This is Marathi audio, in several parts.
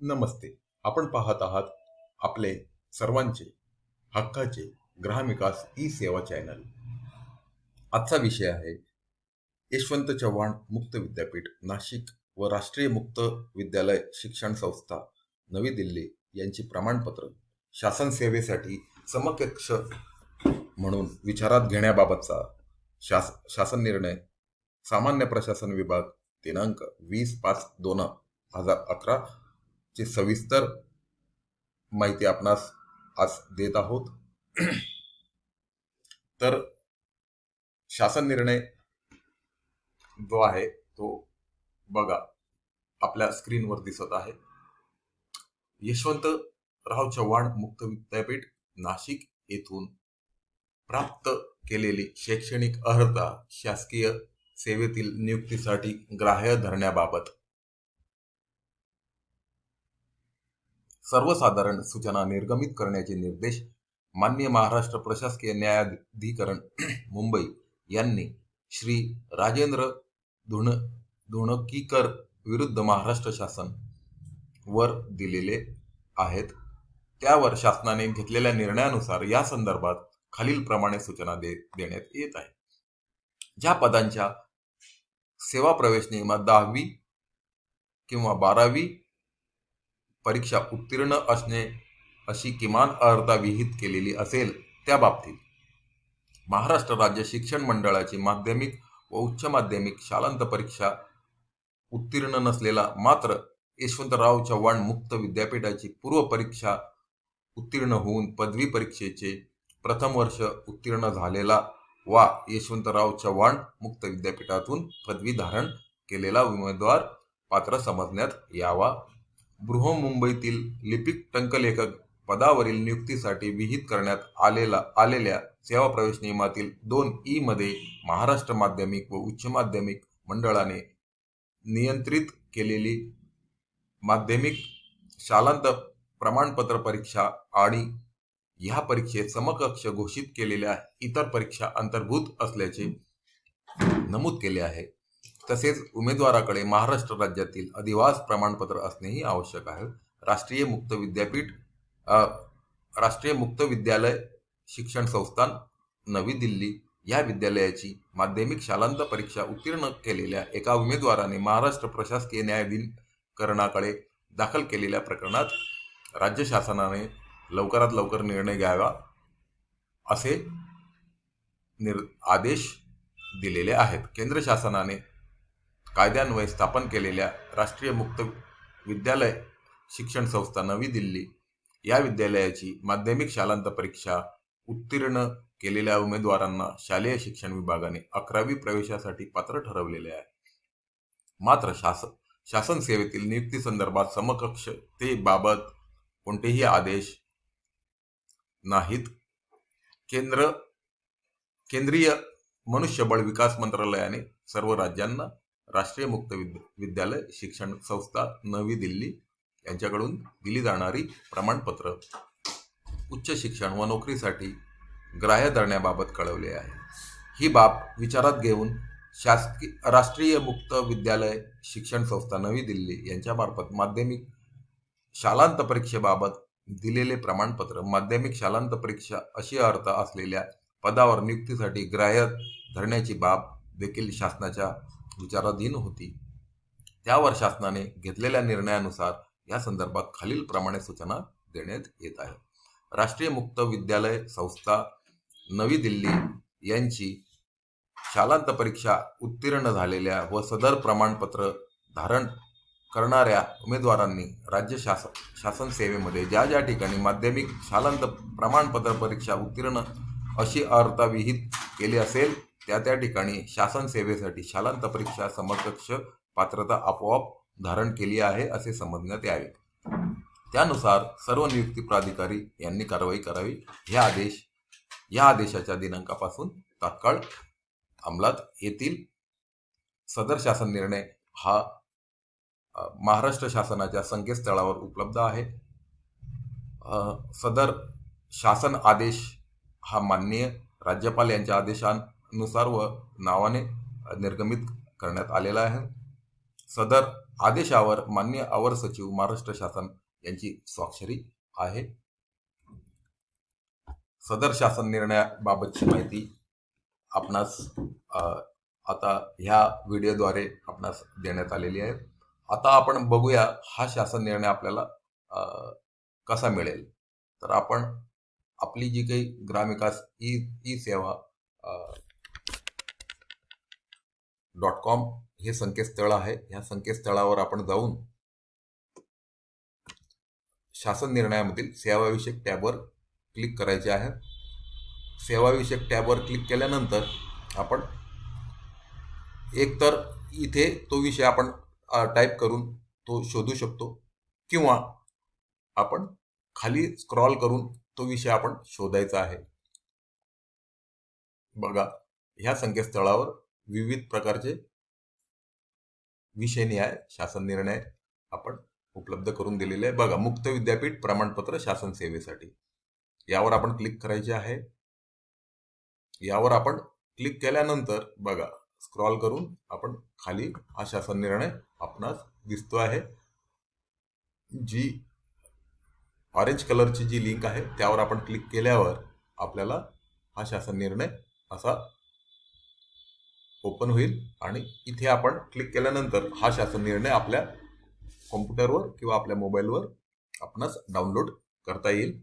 नमस्ते. आपण पाहत आहात आपले सर्वांचे हक्काचे ग्रामविकास ई सेवा चॅनल. आजचा विषय आहे यशवंत चव्हाण मुक्त विद्यापीठ नाशिक व राष्ट्रीय मुक्त विद्यालय शिक्षण संस्था नवी दिल्ली यांची प्रमाणपत्र शासन सेवेसाठी समकक्ष म्हणून विचारात घेण्याबाबतचा शास शासन निर्णय सामान्य प्रशासन विभाग दिनांक वीस पाच दोन हजार अकरा ची सविस्तर माहिती आपणास आज देत आहोत. तर शासन निर्णय जो आहे तो बघा आपल्या स्क्रीनवर दिसत आहे. यशवंतराव चव्हाण मुक्त विद्यापीठ नाशिक येथून प्राप्त केलेली शैक्षणिक अर्हता शासकीय सेवेतील नियुक्तीसाठी ग्राह्य धरण्याबाबत सर्वसाधारण सूचना निर्गमित करण्याचे निर्देश मान्य महाराष्ट्र प्रशासकीय न्यायाधिकरण मुंबई यांनी श्री राजेंद्र धुण धुणकीकर विरुद्ध महाराष्ट्र शासन वर दिलेले आहेत. त्यावर शासनाने घेतलेल्या निर्णयानुसार या संदर्भात खालीलप्रमाणे सूचना दे देण्यात येत आहे. ज्या पदांच्या सेवा प्रवेश नियमात दहावी किंवा बारावी परीक्षा उत्तीर्ण असणे अशी किमान अर्हता विहित केलेली असेल त्या बाबतीत महाराष्ट्र राज्य शिक्षण मंडळाची माध्यमिक व उच्च माध्यमिक शालांत परीक्षा उत्तीर्ण नसलेला मात्र यशवंतराव चव्हाण मुक्त विद्यापीठाची पूर्व परीक्षा उत्तीर्ण होऊन पदवी परीक्षेचे प्रथम वर्ष उत्तीर्ण झालेला वा यशवंतराव चव्हाण मुक्त विद्यापीठातून पदवी धारण केलेला उमेदवार पात्र समजण्यात यावा बृहमुंबईतील लिपिक टंकलेखक पदावरील नियुक्तीसाठी विहित करण्यात आलेला आलेल्या सेवा प्रवेश नियमातील दोन ई मध्ये महाराष्ट्र माध्यमिक व उच्च माध्यमिक मंडळाने नियंत्रित केलेली माध्यमिक शालांत प्रमाणपत्र परीक्षा आणि ह्या परीक्षेत समकक्ष घोषित केलेल्या इतर परीक्षा अंतर्भूत असल्याचे नमूद केले आहे. तसेच उमेदवाराकडे महाराष्ट्र राज्यातील अधिवास प्रमाणपत्र असणेही आवश्यक आहे. राष्ट्रीय मुक्त विद्यापीठ राष्ट्रीय मुक्त विद्यालय शिक्षण संस्थान नवी दिल्ली या विद्यालयाची माध्यमिक शालांत परीक्षा उत्तीर्ण केलेल्या एका उमेदवाराने महाराष्ट्र प्रशासकीय न्यायाधिकरणाकडे दाखल केलेल्या प्रकरणात राज्य शासनाने लवकरात लवकर निर्णय घ्यावा असे निर आदेश दिलेले आहेत. केंद्र शासनाने कायद्यान्वये स्थापन केलेल्या राष्ट्रीय मुक्त विद्यालय शिक्षण संस्था नवी दिल्ली या विद्यालयाची माध्यमिक शालांत परीक्षा उत्तीर्ण केलेल्या उमेदवारांना शालेय शिक्षण विभागाने अकरावी प्रवेशासाठी पात्र ठरवलेले आहे. मात्र शासन शासन सेवेतील नियुक्ती संदर्भात समकक्षतेबाबत कोणतेही आदेश नाहीत. केंद्र केंद्रीय मनुष्यबळ विकास मंत्रालयाने सर्व राज्यांना राष्ट्रीय मुक्त विद्यालय शिक्षण संस्था नवी दिल्ली यांच्याकडून दिली जाणारी प्रमाणपत्र उच्च शिक्षण व नोकरीसाठी ग्राह्य धरण्याबाबत कळवले आहे. ही बाब विचारात घेऊन शासकीय राष्ट्रीय मुक्त विद्यालय शिक्षण संस्था नवी दिल्ली यांच्यामार्फत माध्यमिक शालांत परीक्षेबाबत दिलेले प्रमाणपत्र माध्यमिक शालांत परीक्षा अशी अर्थ असलेल्या पदावर नियुक्तीसाठी ग्राह्य धरण्याची बाब देखील शासनाच्या विचाराधीन होती. त्यावर शासनाने घेतलेल्या निर्णयानुसार या संदर्भात खालीलप्रमाणे सूचना देण्यात येत आहे. राष्ट्रीय मुक्त विद्यालय संस्था नवी दिल्ली यांची शालांत परीक्षा उत्तीर्ण झालेल्या व सदर प्रमाणपत्र धारण करणाऱ्या उमेदवारांनी राज्य शासन शासन सेवेमध्ये ज्या ज्या ठिकाणी माध्यमिक शालांत प्रमाणपत्र परीक्षा उत्तीर्ण अशी अर्हता विहित केली असेल त्या त्या ठिकाणी शासन सेवेसाठी शालांत परीक्षा समकक्ष पात्रता आपोआप धारण केली आहे असे समजण्यात यावे. त्यानुसार सर्व नियुक्ती प्राधिकारी यांनी कारवाई करावी. हे आदेश या आदेशाच्या दिनांकापासून तात्काळ अंमलात येतील. सदर शासन निर्णय हा महाराष्ट्र शासनाच्या संकेतस्थळावर उपलब्ध आहे. सदर शासन आदेश हा माननीय राज्यपाल यांच्या आदेशान नुसार व नावाने निर्गमित करण्यात आलेला आहे. सदर आदेशावर मान्य अवर सचिव महाराष्ट्र शासन यांची स्वाक्षरी आहे. सदर शासन निर्णयाबाबतची माहिती आपणास आता ह्या व्हिडिओद्वारे आपणास देण्यात आलेली आहे. आता आपण बघूया हा शासन निर्णय आपल्याला कसा मिळेल? तर आपण आपली जी काही ग्रामविकास ई ई सेवा डॉट कॉम हे संकेतस्थळ आहे. ह्या संकेतस्थळावर आपण जाऊन शासन निर्णयामधील सेवाविषयक टॅबवर क्लिक करायचे आहे. सेवाविषयक टॅबवर क्लिक केल्यानंतर आपण एकतर इथे तो विषय आपण टाईप करून तो शोधू शकतो किंवा आपण खाली स्क्रॉल करून तो विषय आपण शोधायचा आहे. बघा ह्या संकेतस्थळावर विविध प्रकारचे विषय न्याय शासन निर्णय आपण उपलब्ध करून दिलेले आहे. बघा मुक्त विद्यापीठ प्रमाणपत्र शासन सेवेसाठी. यावर आपण क्लिक करायचे आहे. यावर आपण क्लिक केल्यानंतर बघा स्क्रॉल करून आपण खाली हा शासन निर्णय आपणास दिसतो आहे. जी ऑरेंज कलरची जी लिंक आहे त्यावर आपण क्लिक केल्यावर आपल्याला हा शासन निर्णय असा ओपन होईल आणि इथे आपण क्लिक केल्यानंतर हा शासन निर्णय आपल्या कॉम्प्युटरवर किंवा आपल्या मोबाईलवर आपणास डाउनलोड करता येईल.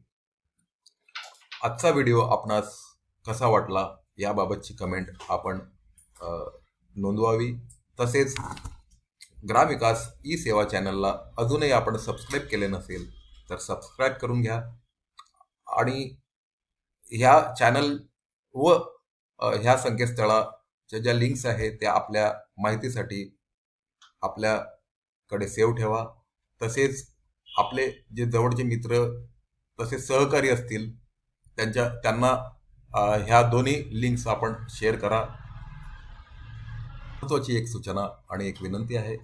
आजचा व्हिडिओ आपणास कसा वाटला याबाबतची कमेंट आपण नोंदवावी. तसेच ग्रामविकास ई सेवा चॅनलला अजूनही आपण सबस्क्राईब केले नसेल तर सबस्क्राईब करून घ्या. आणि ह्या चॅनल व ह्या संकेतस्थळा ज्या ज्या लिंक्स आहेत त्या आपल्या माहितीसाठी आपल्याकडे सेव्ह ठेवा. तसेच आपले जे जवळचे मित्र तसेच सहकारी असतील त्यांच्या त्यांना ह्या दोन्ही लिंक्स आपण शेअर करा. महत्वाची एक सूचना आणि एक विनंती आहे.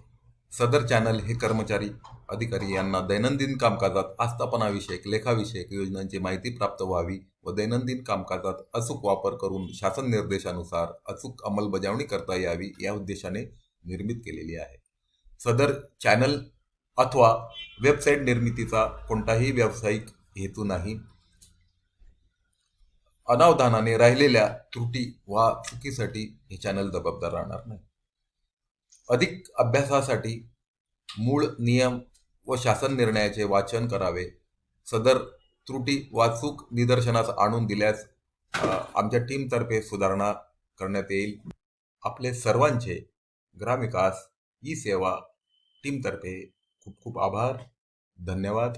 सदर चॅनल हे कर्मचारी अधिकारी यांना दैनंदिन कामकाजात आस्थापनाविषयक लेखाविषयक योजनांची माहिती प्राप्त व्हावी व दैनंदिन कामकाजात अचूक वापर करून शासन निर्देशानुसार अचूक अंमलबजावणी करता यावी या उद्देशाने निर्मित केलेली आहे. सदर चॅनल अथवा वेबसाईट निर्मितीचा कोणताही व्यावसायिक हेतू नाही. अनावधानाने राहिलेल्या त्रुटी वा चुकीसाठी हे चॅनल जबाबदार राहणार नाही. अधिक अभ्यासासाठी मूळ नियम व शासन निर्णयाचे वाचन करावे. सदर त्रुटी वा चूक निदर्शनास आणून दिल्यास आमच्या टीमतर्फे सुधारणा करण्यात येईल. आपले सर्वांचे ग्रामविकास ई सेवा टीमतर्फे खूप खूप आभार. धन्यवाद.